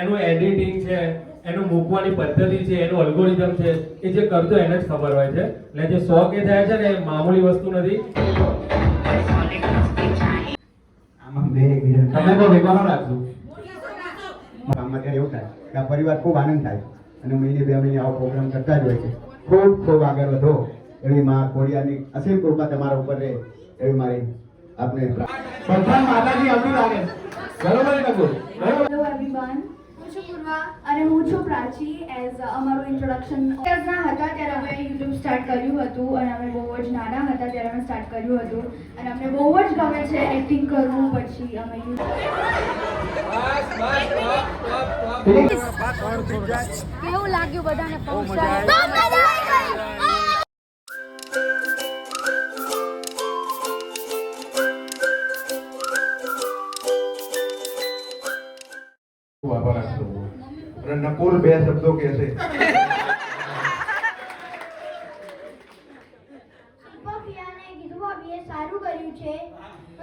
એનું એડિટિંગ છે એનું મૂકવાની પદ્ધતિ છે એનું અલ્ગોરિધમ છે એ જે કરતો એને જ ખબર હોય છે. એટલે જે શોખ એ થાય છે ને એ મામૂલી વસ્તુ નથી. આમાં તમે તો ભેગા ન રાખજો. આમાં ત્યારે એવું થાય કે આ પરિવાર ખૂબ આનંદ થાય અને મહિને બે મહિને આવો પ્રોગ્રામ કરતા જ હોય છે. ખૂબ ખૂબ આગળ વધો. એવી માં કોડિયાની અસીમ કૃપા તમારા ઉપર રહે એવી મારી આપને બધા માતાજી આવતી લાગે બરોબર. બરોબર પૂર્વા અને હું છું પ્રાચી એઝ અમારું ઇન્ટ્રોડક્શન ના હતા ત્યારે અમે યુટ્યુબ સ્ટાર્ટ કર્યું હતું અને અમે બહુ જ નાના હતા ત્યારે અમે સ્ટાર્ટ કર્યું હતું અને અમને બહુ જ ગમે છે એક્ટિંગ કરવું પછી અમે કેવું લાગ્યું બધાને નકુલ બે શબ્દો કહેશે પપિયાને સારું કર્યું છે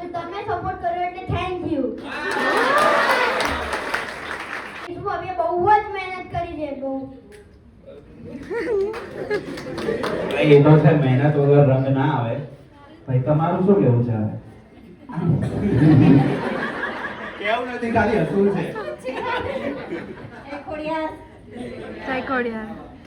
તમે સપોર્ટ કર્યો એટલે થેન્ક યુ ભાભીએ બહુ જ મહેનત કરી છે બહુ. એ તો છે મહેનત વગર રંગ ના આવે. ભાઈ તમારું શું કેવું છે હવે? કેવું નથી ખાલી હસવું છે.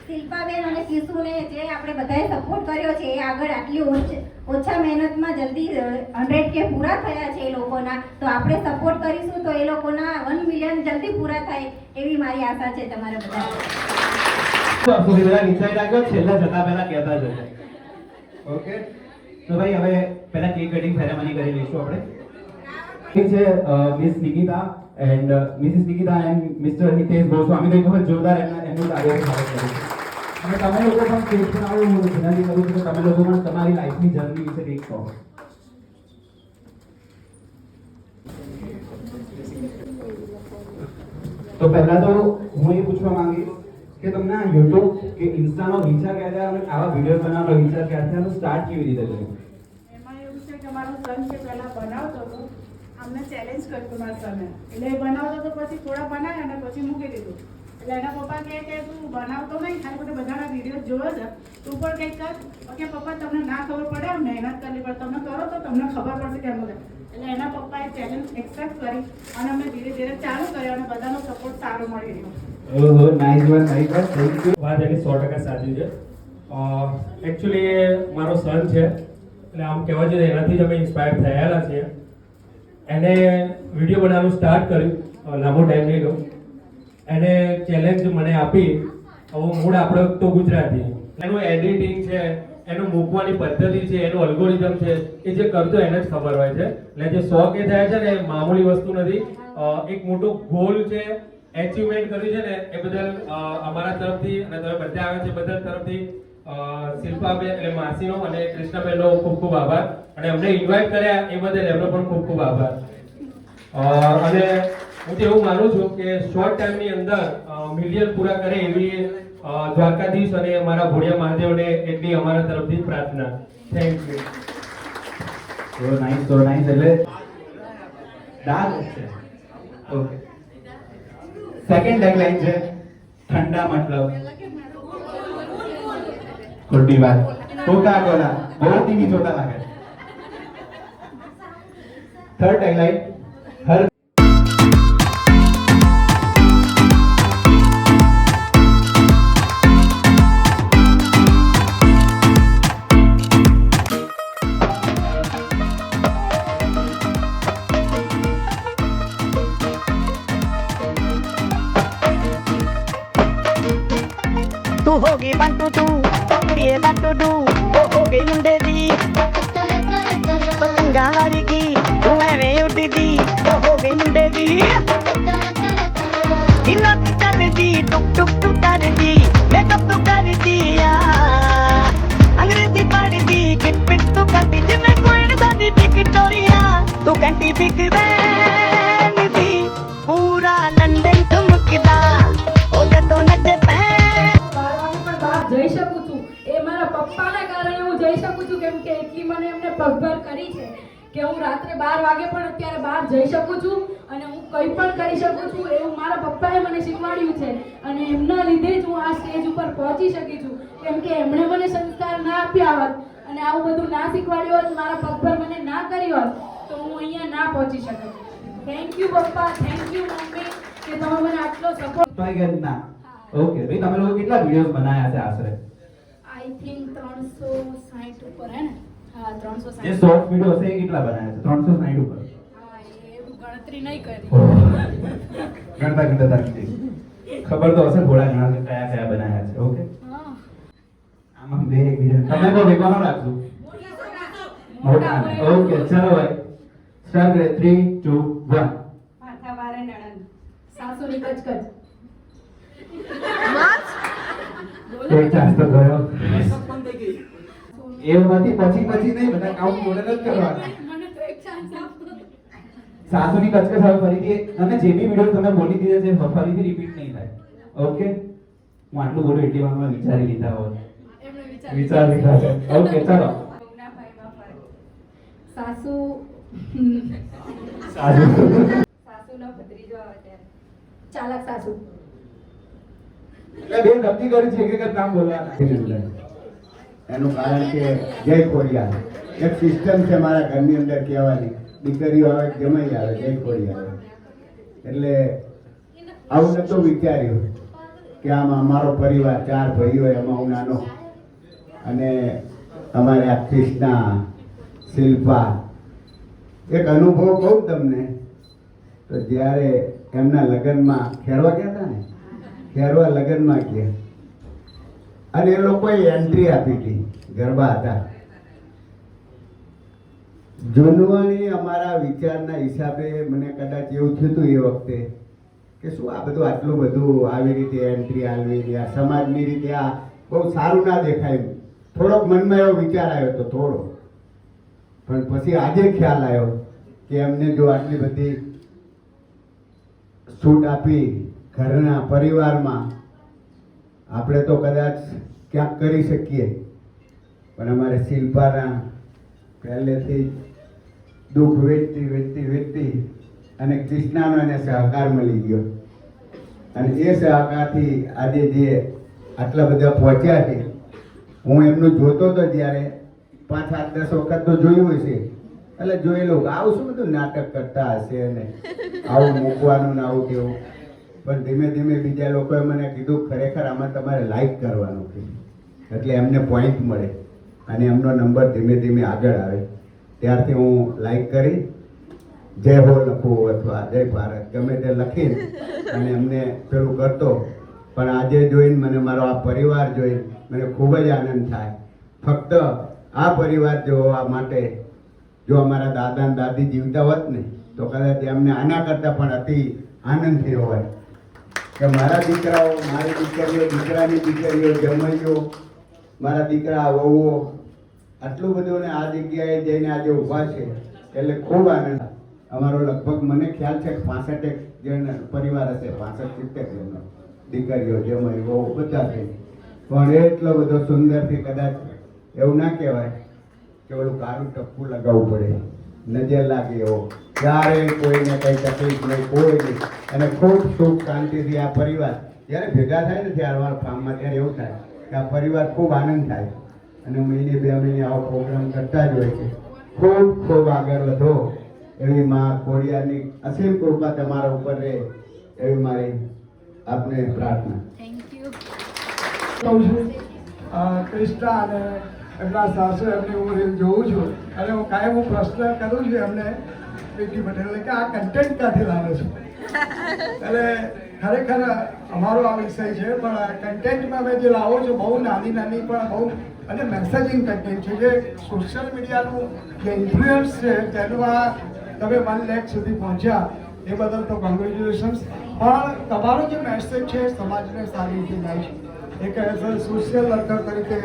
શિલ્પાબેન અને શિશુને જે આપણે બધાએ સપોર્ટ કર્યો છે એ આગળ આટલી ઓછ- ઓછા મહેનતમાં જલ્દી હંડ્રેડ કે પૂરા થયા છે એ લોકોના. તો આપણે સપોર્ટ કરીશું તો એ લોકોના વન મિલિયન જલ્દી પૂરા થાય એવી મારી આશા છે તમારા બધા સુધી બધા છેલ્લા જતા પહેલા કહેતા જશે ઓકે તો ભાઈ હવે પહેલા કેક કટિંગ સેરેમની કરી લઈશું આપણે. છે miss Nikita. And Mrs Nikita and mister Hitesh Goswami તો એક વખત જોરદાર એમના એમનું કાર્ય સ્વાગત કર્યું અને તમે લોકો પણ કેક બનાવો હું વિનંતી કરું છું કે તમે લોકો પણ તમારી લાઈફની જર્ની વિશે કંઈક કહો તો પહેલા તો હું એ પૂછવા માંગીશ કે તમને આ યુટ્યુબ કે ઇન્સ્ટાનો વિચાર ક્યારે આવ્યો અને આવા વીડિયો બનાવવાનો વિચાર ક્યારથી આવ્યો સ્ટાર્ટ કેવી રીતે કર્યું એમાં એવું છે કે મારો સન છે પહેલા બનાવતો હતો અમને ચેલેન્જ કરતો મારા સામે એટલે એ બનાવતો તો પછી થોડા બનાવ્યા અને પછી મૂકી દીધું. એટલે એના પપ્પા કહે કે તું બનાવતો નહીં ખાલી બધે બધાના વીડિયો જોયો છે. તું પણ કંઈક કર. ઓકે પપ્પા તમને ના ખબર પડે મહેનત કરવી પડે. તમે કરો તો તમને ખબર પડશે કેમ કરે એટલે એના પપ્પાએ ચેલેન્જ એક્સેપ્ટ કરી અને અમે ધીરે ધીરે ચાલુ કર્યો અને બધાનો સપોર્ટ સારો મળી રહ્યો ઓહો nice one nice one thank you વાત એની સો ટકા સાચી છે. એકચ્યુઅલી મારો સન છે. એટલે આમ કહેવા જોઈએ એનાથી જ અમે ઇન્સ્પાયર થયેલા છીએ. એને વીડિયો બનાવવાનું સ્ટાર્ટ કર્યું. લાંબો ટાઈમ નહીં લો એને ચેલેન્જ મને આપી. હવે મૂળ આપણો તો ગુજરાતી. એનું એડિટિંગ છે, એનું મૂકવાની પદ્ધતિ છે, એનું અલ્ગોરિધમ છે, એ જે કરતો એને જ ખબર હોય છે. એટલે જે શોખ એ થાય છે ને મામૂલી વસ્તુ નથી. એક મોટો ગોલ છે એચિવમેન્ટ કર્યું છે ને, એ બદલ અમારા તરફથી અને તમે બધા આવે છે, બધા તરફથી શિલ્પાબેન એટલે માસીનો અને કૃષ્ણબેનનો ખૂબ ખૂબ આભાર. અને અમને ઇન્વાઇટ કર્યા એ બદલ એમનો પણ ખૂબ ખૂબ આભાર. અને હું તો એવું માનું છું કે શોર્ટ ટાઈમની અંદર મિલિયન પૂરા કરે એવી દ્વારકાધીશ અને અમારા ભોળિયા મહાદેવને એટલી અમારા તરફથી પ્રાર્થના. Thank you so nice so nice એટલે ડાર્ક ઓકે સેકન્ડ ટેગલાઈન છે ઠંડા મતલબ. ખોટી વાત કોકા કોલા બહુ ટીવી જોતા લાગે થર્ડ ટેગલાઇન હર ਤੂੰ ਹੋ ਗਈ ਬੰਟੂ ਤੂੰ ਕੁੜੀਏ ਲੱਟੂ ਡੂ ਉਹ ਹੋ ਗਈ ਮੁੰਡੇ ਦੀ ਪਤੰਗਾ ਵਰਗੀ ਤੂੰ ਐਵੇਂ ਉੱਡਦੀ ਉਹ ਹੋ ਗਈ ਮੁੰਡੇ ਦੀ ਦਿਨਾਂ ਤੇ ਚੱਲਦੀ ਟੁਕ ਟੁਕ ਟੁਕ ਕਰਦੀ ਮੇਕਅਪ ਤੂੰ ਕਰਦੀ ਆ ਅੰਗਰੇਜ਼ੀ ਪੜ੍ਹਦੀ ਕਿਟ ਪਿਟ ਤੂੰ ਕਰਦੀ ਜਿਵੇਂ ਕੋਈ ਦਾ ਦੀ ਵਿਕਟੋਰੀਆ ਤੂੰ ਘੰਟੀ ਬਿਗ પપ્પાના કારણે હું જઈ શકું છું કેમ કે એટલી મને એમને પગભર કરી છે કે હું રાત્રે બાર વાગે પણ અત્યારે બહાર જઈ શકું છું અને હું કંઈ પણ કરી શકું છું એવું મારા પપ્પાએ મને શીખવાડ્યું છે. અને એમના લીધે જ હું આ સ્ટેજ ઉપર પહોંચી શકી છું કેમ કે એમણે મને સંસ્કાર ના આપ્યા હોત અને આવું બધું ના શીખવાડ્યું હોત મારા પગભર મને ના કરી હોત તો હું અહીંયા ના પહોંચી શકું થેન્ક યુ પપ્પા. થેન્ક યુ મમ્મી કે તમે મને આટલો સપોર્ટ ઓકે ભાઈ તમે લોકો કેટલા વિડીયોઝ બનાવ્યા છે આશરે? આઈ થિંક ત્રણસો સાઠ ઉપર હે ને? હા ત્રણસો જે શોર્ટ વીડિયો હશે એ કેટલા બનાવ્યા છે? ત્રણસો સાઠ ઉપર. હા એ ગણતરી નહીં કરી. ગણતા ગણતા થાકી ખબર તો હશે થોડા ઘણા કે કયા કયા બનાવ્યા છે ઓકે? હા. આમાં બે એકબીજા તમે તો ભેગા ન રાખજો. મોટા ઓકે ચલો ભાઈ. સ્ટાર્ટ કરે 3 2 1 માથા બારે નણંદ સાસુની કચકચ. એક ચાન્સ તો ગયો. નથી પછી પછી નહીં બધા કામ જોડે જ કરવાના. સાસુની કચકચ હવે ફરીથી અને જે બી વીડિયો તમે બોલી દીધા છે ફરીથી રિપીટ નહીં થાય. ઓકે હું આટલું બધું એટલી વારમાં વિચારી લીધા હોય વિચાર લીધા છે. ઓકે ચાલો. સાસુ. સાસુ. સાસુ સાસુનો ભત્રીજો આવે ત્યારે ચાલાક સાસુ. એટલે બે નક્કી કરી છે કે નામ બોલવાના. એનું કારણ કે જય ખોડિયા એક સિસ્ટમ છે મારા ઘરની અંદર કહેવાની. દીકરીઓ આવે, જમાઈ આવે, જય ખોડિયાર. એટલે આવું નતું વિચાર્યું કે આમાં અમારો પરિવાર ચાર ભાઈઓ એમાં હું નાનો. અને અમારે આ ક્રિષ્ના શિલ્પા. એક અનુભવ કહું તમને, તો જ્યારે એમના લગ્નમાં ખેરવા ગયા ખેરવા લગ્નમાં ગયા. અને એ લોકોએ એન્ટ્રી આપી હતી, ગરબા હતા. જૂનવાણી અમારા વિચારના હિસાબે મને કદાચ એવું થયું હતું એ વખતે કે શું આ બધું આટલું બધું આવી રીતે એન્ટ્રી આલવી આ સમાજની રીતે આ બહુ સારું ના દેખાય. થોડોક મનમાં એવો વિચાર આવ્યો હતો, થોડો. પણ પછી આજે ખ્યાલ આવ્યો કે એમને જો આટલી બધી છૂટ આપી ઘરના પરિવારમાં આપણે તો કદાચ ક્યાંક કરી શકીએ, પણ અમારે શિલ્પાના પહેલેથી દુઃખ વેચતી વેચતી વેચતી અને કૃષ્ણાનો એને સહકાર મળી ગયો. અને એ સહકારથી આજે જે આટલા બધા પહોંચ્યા છે, હું એમનું જોતો હતો જ્યારે પાંચ આઠ દસ વખત તો જોયું હશે. એટલે જોયેલું આવું શું બધું નાટક કરતા હશે ને આવું મૂકવાનું ને આવું કેવું. પણ ધીમે ધીમે બીજા લોકોએ મને કીધું, ખરેખર આમાં તમારે લાઈક કરવાનું કીધું એટલે એમને પોઈન્ટ મળે અને એમનો નંબર ધીમે ધીમે આગળ આવે. ત્યારથી હું લાઈક કરી, જય હો લખું અથવા જય ભારત, ગમે તે લખીને અને એમને પેલું કરતો. પણ આજે જોઈને મને મારો આ પરિવાર જોઈને મને ખૂબ જ આનંદ થાય. ફક્ત આ પરિવાર જોવા માટે જો અમારા દાદા દાદી જીવતા હોત ને, તો કદાચ એમને આના કરતાં પણ અતિ આનંદથી હોય. કે મારા દીકરાઓ, મારી દીકરીઓ, દીકરાની દીકરીઓ, જમાઈઓ, મારા દીકરા, વહુઓ, આટલું બધું ને આ જગ્યાએ જઈને આજે ઊભા છે એટલે ખૂબ આનંદ. અમારો લગભગ મને ખ્યાલ છે કે પાસઠ એક જણ પરિવાર હશે, પાસઠ સિત્તેર જણનો. દીકરીઓ, જમાઈ, વહુ, બધા છે. પણ એટલો બધો સુંદરથી કદાચ એવું ના કહેવાય કે ઓલું કાળું ટપકું લગાવવું પડે. નજર લાગે એવો ક્યારે કોઈને કઈ તકલીફ નહીં કોઈ નહીં. અને ખૂબ સુખ શાંતિથી આ પરિવાર જ્યારે ભેગા થાય ને ત્યારે અમારા ફાર્મમાં ત્યારે એવું થાય કે આ પરિવાર ખૂબ આનંદ થાય. અને મહિને બે મહિને આવો પ્રોગ્રામ કરતા જ હોય છે. ખૂબ ખૂબ આગળ વધો. એવી મા કોડિયાની અસીમ કૃપા તમારા ઉપર રહે. એવી મારી આપને પ્રાર્થના. થેન્ક યુ કહું છું અ, ક્રિષ્ના અને એમના સાસુ એમની હું જોઉં છું. અને હું કાયમ હું પ્રશ્ન કરું છું એમને પીટી પટેલને કે આ કન્ટેન્ટ ક્યાંથી લાવે છે? એટલે ખરેખર અમારો આ વિષય છે, પણ કન્ટેન્ટમાં અમે જે લાવો છો, બહુ નાની નાની, પણ બહુ, અને મેસેજિંગ કન્ટેન્ટ છે, જે સોશિયલ મીડિયાનું જે ઇન્ફ્લુઅન્સ છે, તેનું આ તમે વન લેખ સુધી પહોંચ્યા, એ બદલ તો કોંગ્રેચ્યુલેશન્સ પણ તમારો જે મેસેજ છે, સમાજને સારી રીતે જાય છે. એક એઝ અ સોશિયલ વર્કર તરીકે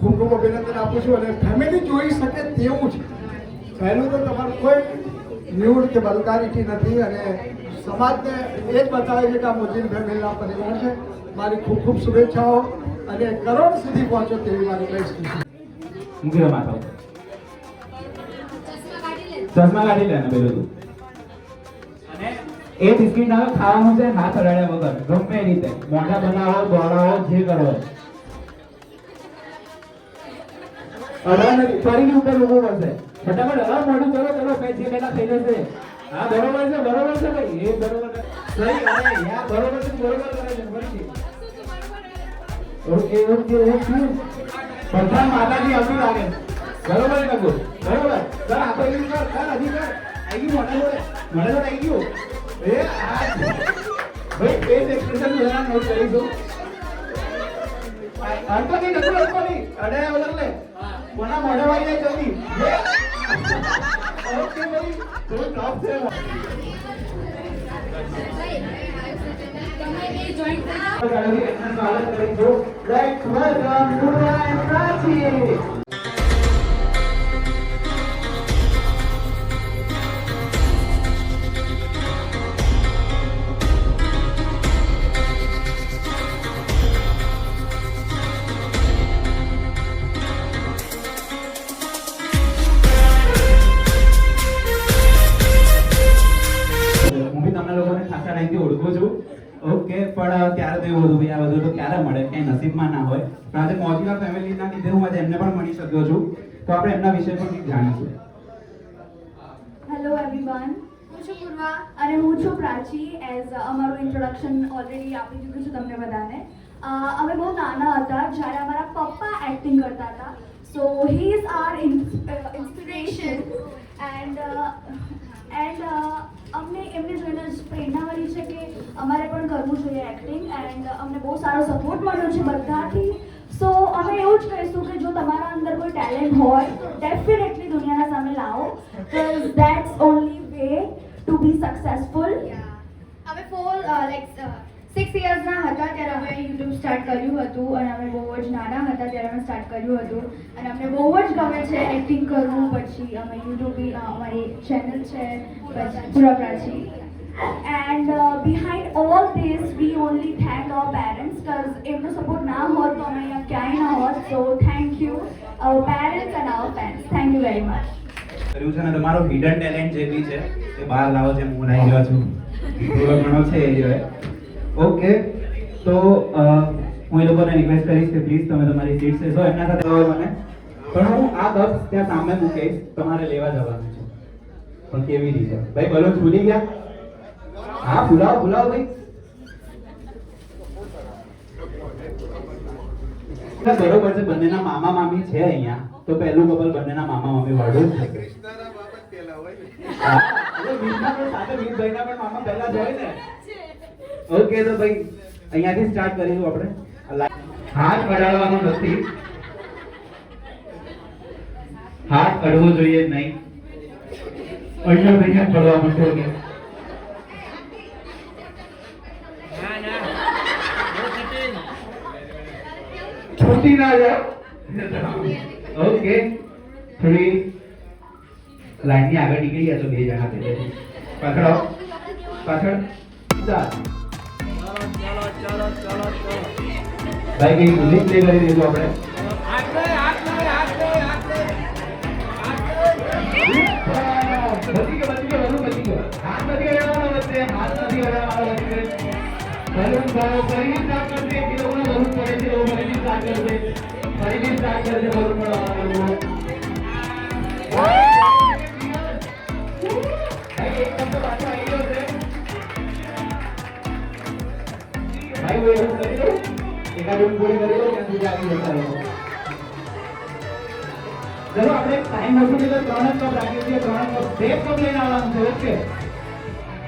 ખૂબ ખૂબ અભિનંદન આપું છું અને ફેમિલી જોઈ શકે તેવું છે. પહેલું તો તમારું કોઈ ન્યૂડ કે બલકારિટી નથી અને સમાજને એ જ બતાવે છે કે આ મુસ્લિમ ફેમિલીના પરિવાર છે. મારી ખૂબ ખૂબ શુભેચ્છાઓ અને કરોડ સુધી પહોંચો તેવી મારી દો માથા ઉપર. ચશ્મા કાઢી લે. ને પેલું એ બિસ્કિટ હવે ખાવાનું છે હાથ અડાડ્યા વગર. ગમે રીતે. મોઢા બનાવો દોડાવો જે કરો. અડવા નથી ફરીથી ઉપર ઊભો પડશે ફટાફટ હલાવ મોઢું ચલો ચલો કઈ જે પેલા થઈ જશે. હા, બરોબર છે બરોબર છે ભાઈ. એ બરોબર છે. સહી અરે યાર બરોબર છે, બરોબર કરે છે, ફરીથી. Okay okay okay. પ્રથમ માતાજી આવતું લાગે બરોબર છે કબૂલ બરોબર. સર આપણે એવું કર સર હજી કર આવી ગયું, મોઢા જોડે. મોઢા જોડે આવી ગયું. એ, આ ભાઈ ફેસ એક્સપ્રેશન જરા નોટ કરીશું. અડકો નહીં નકલ અડકો નહીં અડે વગર લે. કોના મોઢા વાળી જલ્દી ઓકે ભાઈ તો ટોપ છે. સ્વાગત કરીશું let's welcome Purva and Prachi ટાઈમથી ઓળખું છું. ઓકે પણ ત્યારે તો એવું હતું ભાઈ આ બધું તો ક્યારે મળે? કઈ નસીબમાં ના હોય. પણ આજે મોજીલા ફેમિલીના લીધે હું આજે એમને પણ મળી શક્યો છું. તો આપણે એમના વિશે પણ કંઈક જાણીશું. હેલો એવરીવન હું છું પૂર્વા અને હું છું પ્રાચી એઝ અમારું ઇન્ટ્રોડક્શન ઓલરેડી આપી દીધું છે તમને બધાને. અમે બહુ નાના હતા જ્યારે અમારા પપ્પા એક્ટિંગ કરતા હતા. So he is our inspiration and and અમને એમને જોઈને જ પ્રેરણા મળી છે કે અમારે પણ કરવું જોઈએ એક્ટિંગ એન્ડ અમને બહુ સારો સપોર્ટ મળ્યો છે બધાથી. સો અમે એવું જ કહીશું કે જો તમારા અંદર કોઈ ટેલેન્ટ હોય, તો ડેફિનેટલી દુનિયાના સામે લાવો. Because that's only way to be successful અમે ફોર લાઈક સિક્સ ઇયર્સના હતા ત્યારે અમે યુટ્યુબ સ્ટાર્ટ કર્યું હતું અને અમે બહુ જ નાના હતા ત્યારે અમે સ્ટાર્ટ કર્યું હતું. અને અમને બહુ જ ગમે છે એક્ટિંગ કરવું. પછી અમે યુટ્યુબ અમારી ચેનલ છે. પછી પૂરા Prachi and behind all this we only thank our parents because એમનો સપોર્ટ ના હોત તો અમે અહીંયા ક્યાંય ના હોત. So thank you our parents and our fans thank you very much કર્યું છે ને તમારો હિડન ટેલેન્ટ જે બી છે, તે બહાર લાવો છે હું લાવી ગયો છું. થોડો ઘણો છે એ ઓકે તો હું એ લોકોને રિક્વેસ્ટ કરીશ કે પ્લીઝ તમે તમારી સીટ લેશો. એમના સાથે મને. પણ હું આ કપ ત્યાં સામે મૂકીશ. તમારે લેવા જવાનું છે. પણ કેવી રીતે? ભાઈ બલૂન ભૂલી ગયા. હા ભૂલાવો ભૂલાવો ભાઈ. બરોબર છે બંનેના મામા મામી છે અહીંયા. તો પહેલું કપલ બંનેના મામા મામી વાળું સાથે મીતભાઈના પણ મામા પહેલા જ હોય ને. ઓકે તો ભાઈ અહીંયાથી સ્ટાર્ટ કરીશું આપણે. હાથ અડાડવાનો નથી. હાથ અડવો જોઈએ નહીં. અહીંયા ભાઈને પડવા માંડો છૂટી ના જાઓ. ઓકે. થોડી લાઈનની આગળ નીકળી ગયા છો બે જણા તે પકડો. પાછળ ભાઈ, કઈ મ્યુઝિક પ્લે કરી દીધું આપણે? ફરીથી સ્ટાર્ટ કરશે ફરીથી સ્ટાર્ટ કરશે ફરીથી સ્ટાર્ટ કરશે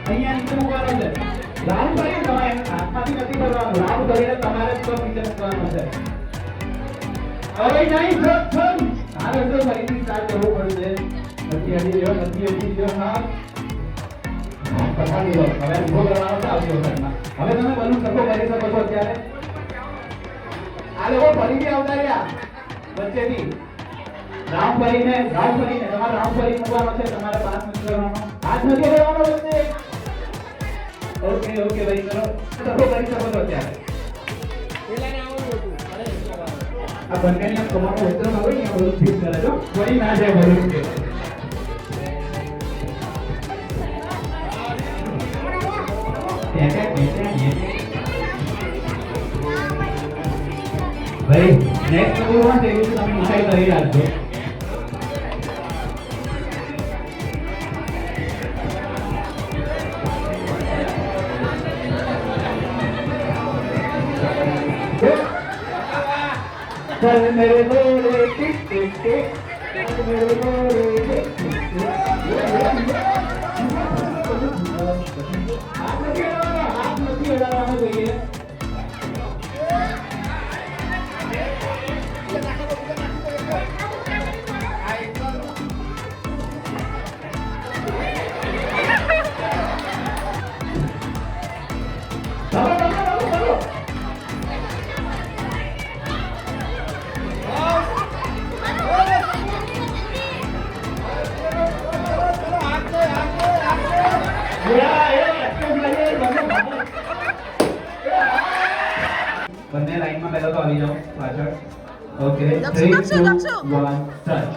અહીંયા નીચે કરીને તમારે હાથમાંથી નથી કરવાનું રાઉન્ડ તમારે જ કપ નીચે મૂકવાનો છે આ રસ્તો ફરીથી પડશે નથી હટી નથી હવે તમે બલૂન સરખો કરી શકો છો અત્યારે આ લોકો ફરીથી આવતા રહ્યા વચ્ચેથી રાઉન્ડ ફરીને રાઉન્ડ ફરીને તમારે રાઉન્ડ ફરી મૂકવાનો છે તમારે પાંચ મિનિટ કરવાનો હાથ નથી કરવાનો વચ્ચે ઓકે ઓકે ભાઈ કરો સરખો કરી શકો છો અત્યારે આ બંનેની આમ કમરનો હોય ને બધું કરે છો. કોઈ ના જાય બધું ભાઈ નેક્સ્ટ નંબર વન થઈ ગયું છે તમે ડિસાઈડ કરી રાખજો चल मेरे गोरे टिक टिक टिक चल मेरे गोरे टिक टिक टिक 1 સ્ટાર્ટ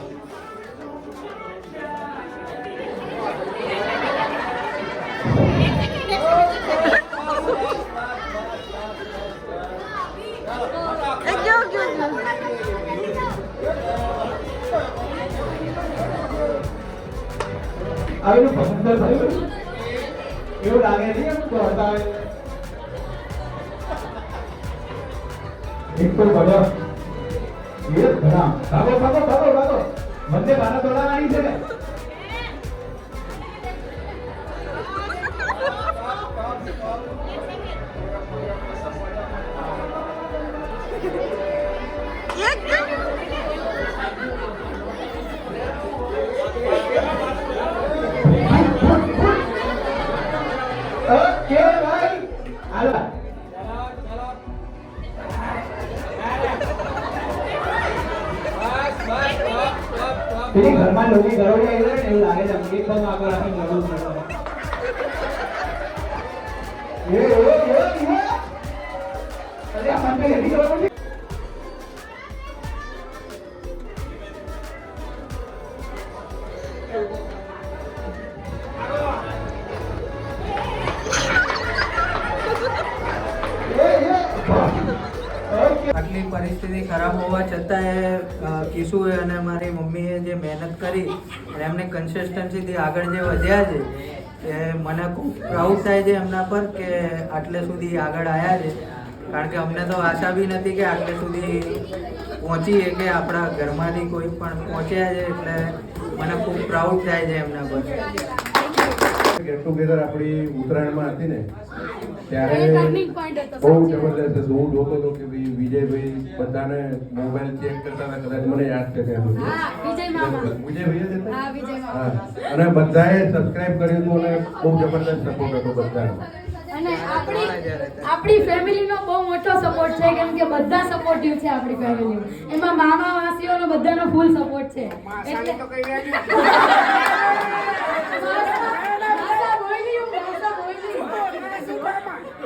આવેલું પસંદ થયું. એવું લાગે નહીં તો હતા એક તો બધા એ ઘણા. ભાગો ભાગો ભાગો ભાગો. બંને બાના દોડાવાની છે ને. છે આગળ આપી આટલી પરિસ્થિતિ ખરાબ હોવા છતાંય કિશુએ અને મારી મમ્મીએ જે મહેનત કરી અને એમને કન્સિસ્ટન્સીથી આગળ જે વધ્યા છે, એ મને ખૂબ પ્રાઉડ થાય છે એમના પર કે આટલે સુધી આગળ આવ્યા છે. કારણ કે અમને તો આશા બી નથી કે આટલે સુધી પહોંચીએ કે આપણા ઘરમાંથી કોઈ પણ પહોંચ્યા છે એટલે મને ખૂબ પ્રાઉડ થાય છે એમના પર. ગેટ ટુગેધર આપણી ઉત્તરાયણમાં હતી ને ત્યારે બહુ જબરદસ્ત હતું હું જોતો હતો કે ભાઈ વિજયભાઈ બધાને મોબાઈલ ચેક કરતા હતા કદાચ મને યાદ છે ત્યાં સુધી. હા વિજય મામા. વિજયભાઈ જ હતા? હા વિજય મામા. હા. અને બધાએ સબસ્ક્રાઇબ કર્યું હતું અને બહુ જબરદસ્ત સપોર્ટ હતો બધાનો. અને આપણી આપણી ફેમિલીનો બહુ મોટો સપોર્ટ છે કેમ કે બધા સપોર્ટિવ છે આપણી ફેમિલી એમાં મામા માસીઓનો બધાનો ફૂલ સપોર્ટ છે. એટલે માસા બોલી હું, માસા બોલી. પણ એ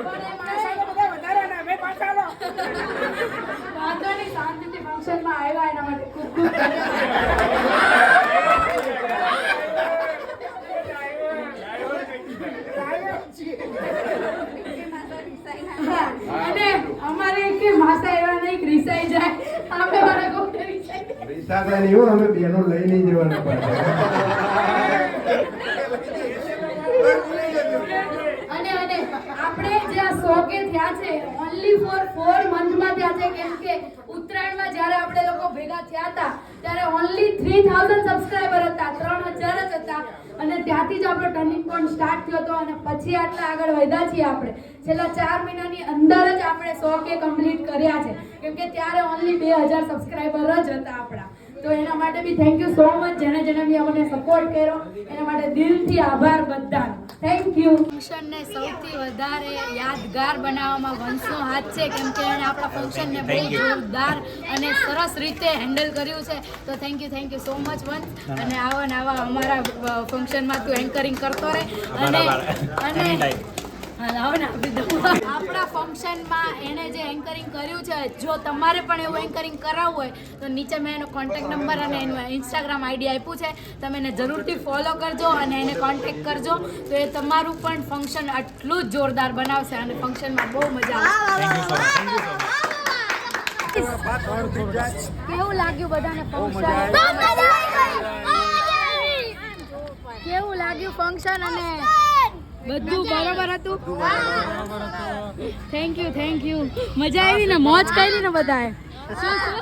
વાંધો નહીં શાંતિથી ફંક્શનમાં અને અમારે કે માસા એવા નહીં, રિસાઈ જાય અમે મારા ગોઠે રિસાઈ. રીસાતા નહીં અમે બેનો લઈ નહીં જવાના પાછા અને અને આપણે જે આ શોકે થયા છે ઓન્લી ફોર ફોર મંથમાં થયા છે. કેમ કે ઉત્તરાયણમાં જ્યારે આપણે લોકો ભેગા થયા હતા, ત્યારે ઓન્લી થ્રી થાઉઝન્ડ સબસ્ક્રાઈબર હતા, ત્રણ હજાર જ હતા. અને ત્યાંથી જ આપણો ટર્નિંગ પોઈન્ટ સ્ટાર્ટ થયો હતો અને પછી આટલા આગળ વધ્યા છીએ આપણે. છેલ્લા ચાર મહિનાની અંદર જ આપણે સો કે કમ્પ્લીટ કર્યા છે. કેમ કે ત્યારે ઓન્લી બે હજાર સબસ્ક્રાઈબર જ હતા આપણા. તો એના માટે બી થેન્ક યુ સો મચ જેને જેને બી અમને સપોર્ટ કર્યો એના માટે દિલથી આભાર બધા થેન્ક યુ ફંક્શનને સૌથી વધારે યાદગાર બનાવવામાં વંશનો હાથ છે કેમ કે એણે આપણા ફંક્શનને બહુ જોરદાર અને સરસ રીતે હેન્ડલ કર્યું છે. તો thank you thank you so much Vansh. અને આવા ને આવા અમારા ફંક્શનમાં તું એન્કરિંગ કરતો રહે. અને અને ને આપણા ફંક્શનમાં એણે જે એન્કરિંગ કર્યું છે જો તમારે પણ એવું એન્કરિંગ કરાવવું હોય તો નીચે મેં એનો કોન્ટેક્ટ નંબર અને એનું ઇન્સ્ટાગ્રામ આઈડી આપ્યું છે. તમે એને જરૂરથી ફોલો કરજો અને એને કોન્ટેક્ટ કરજો. તો એ તમારું પણ ફંક્શન આટલું જ જોરદાર બનાવશે અને ફંક્શનમાં બહુ મજા આવશે. કેવું લાગ્યું બધાને ફંક્શન કેવું લાગ્યું ફંક્શન અને બધું બરોબર હતું? થેન્ક યુ થેન્ક યુ મજા આવી ને? મોજ કરી ને બધાએ? શું શું?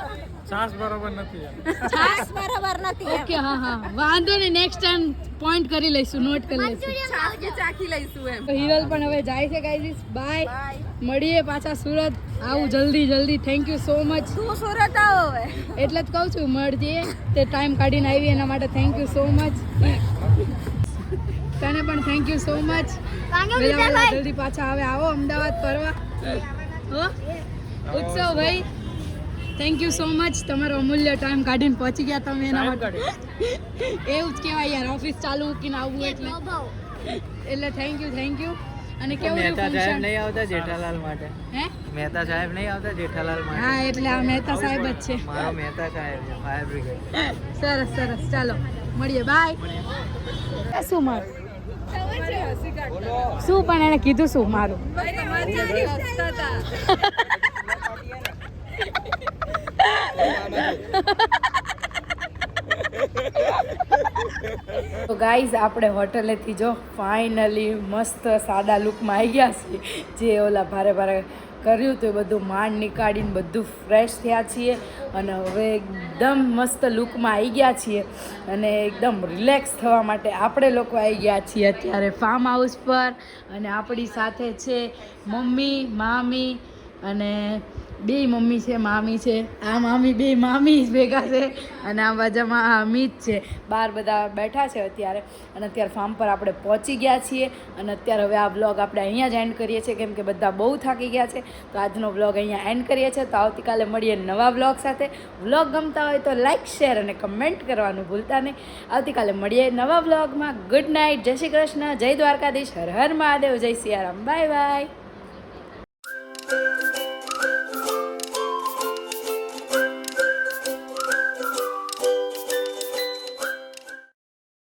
છાસ બરોબર નથી છાસ બરાબર નથી ઓકે હા હા. વાંધો નહીં નેક્સ્ટ ટાઈમ પોઈન્ટ કરી લઈશું નોટ કરી લઈશું. ચાખી ચાખી લઈશું એમ. તો હિરલ પણ હવે જાય છે ગાઈઝ બાય મળીએ પાછા સુરત. આવું જલ્દી જલ્દી. થેન્ક યુ સો મચ તું સુરત આવો એટલે જ કહું છું મળજે તે ટાઈમ કાઢીને આવી એના માટે થેન્ક યુ સો મચ તને પણ થેન્ક યુ સો મચ જલ્દી પાછા આવે આવો અમદાવાદ ફરવા. હો? ઉત્સવ ભાઈ થેન્ક યુ સો મચ તમારો અમૂલ્ય ટાઈમ કાઢીને પહોંચી ગયા તમે એના માટે. એવું જ કહેવાય યાર ઓફિસ ચાલુ મૂકીને આવવું એટલે. એટલે થેન્ક યુ થેન્ક યુ અને કેવું મહેતા સાહેબ નહીં આવતા જેઠાલાલ માટે. હે? મહેતા સાહેબ નહીં આવતા જેઠાલાલ માટે. હા એટલે આ મહેતા સાહેબ જ છે. મારો મહેતા સાહેબ છે ફાયર બ્રિગેડ સરસ સરસ. ચાલો મળીએ. બાય શું મારું? શું પણ એને કીધું શું મારું? તો ગાઈઝ આપણે હોટલેથી જો ફાઇનલી મસ્ત સાદા લુકમાં આવી ગયા છીએ. જે ઓલા ભારે ભારે કર્યું હતું એ બધું માંડ નીકાળીને બધું ફ્રેશ થયા છીએ અને હવે એકદમ મસ્ત લુકમાં આવી ગયા છીએ અને એકદમ રિલેક્સ થવા માટે આપણે લોકો આવી ગયા છીએ અત્યારે ફાર્મ હાઉસ પર અને આપણી સાથે છે મમ્મી, મામી અને બે મમ્મી છે, મામી છે. આ મામી બે મામી જ ભેગા છે અને આ બાજુમાં અમિત છે. બહાર બધા બેઠા છે અત્યારે અને અત્યારે ફાર્મ પર આપણે પહોંચી ગયા છીએ અને અત્યારે હવે આ બ્લોગ આપણે અહીંયા જ એન્ડ કરીએ છીએ. કેમ કે બધા બહુ થાકી ગયા છે. તો આજનો બ્લોગ અહીંયા એન્ડ કરીએ છીએ. તો આવતીકાલે મળીએ નવા બ્લોગ સાથે. બ્લોગ ગમતા હોય તો લાઇક શેર અને કમેન્ટ કરવાનું ભૂલતા નહીં. આવતીકાલે મળીએ નવા બ્લોગમાં ગુડ નાઇટ જય શ્રી કૃષ્ણ. જય દ્વારકાધીશ. હર હર મહાદેવ. જય સિયારામ. Bye bye Música